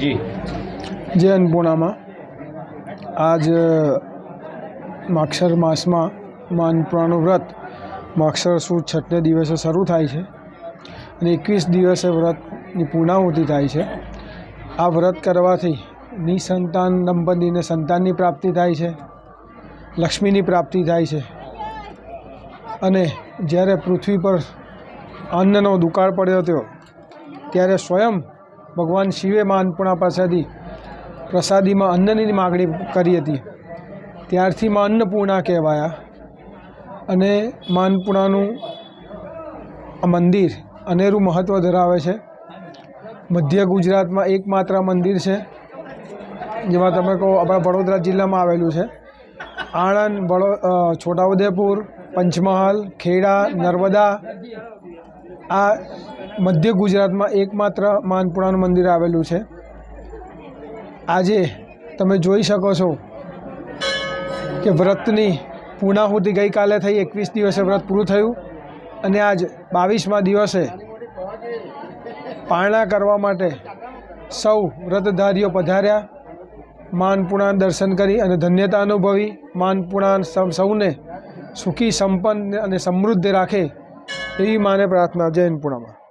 જી. જે અન્નપૂર્ણામાં આજ માક્ષર માસમાં માનપુરાનું વ્રત, માક્ષર સુદ છઠને દિવસે શરૂ થાય છે અને એકવીસ દિવસે વ્રતની પૂર્ણાહુતિ થાય છે. આ વ્રત કરવાથી નિસંતાન દંપતીને સંતાનની પ્રાપ્તિ થાય છે, લક્ષ્મીની પ્રાપ્તિ થાય છે અને જ્યારે પૃથ્વી પર અન્નનો દુકાળ પડ્યો હતો, ત્યારે સ્વયં ભગવાન શિવે માનપુણા પાસેથી પ્રસાદીમાં અન્નની માગણી કરી હતી. ત્યારથી મા અન્નપૂર્ણા કહેવાયા અને મા આ મંદિર અનેરું મહત્ત્વ ધરાવે છે. મધ્ય ગુજરાતમાં એકમાત્ર મંદિર છે, જેમાં તમે કહો આપણા વડોદરા જિલ્લામાં આવેલું છે. આણંદ, વડો છોટાઉદેપુર, પંચમહાલ, ખેડા, નર્મદા આ મધ્ય ગુજરાતમાં એકમાત્ર માનપુરાનું મંદિર આવેલું છે. આજે તમે જોઈ શકો છો કે વ્રતની પૂર્ણાહુતિ ગઈકાલે થઈ, એકવીસ દિવસે વ્રત પૂરું થયું અને આજ બાવીસમા દિવસે પારણા કરવા માટે સૌ વ્રતધારીઓ પધાર્યા. માનપુણા દર્શન કરી અને ધન્યતા અનુભવી. માનપુણા સૌને સુખી, સંપન્ન અને સમૃદ્ધ રાખે એવી માને પ્રાર્થના જૈન પૂર્ણમાં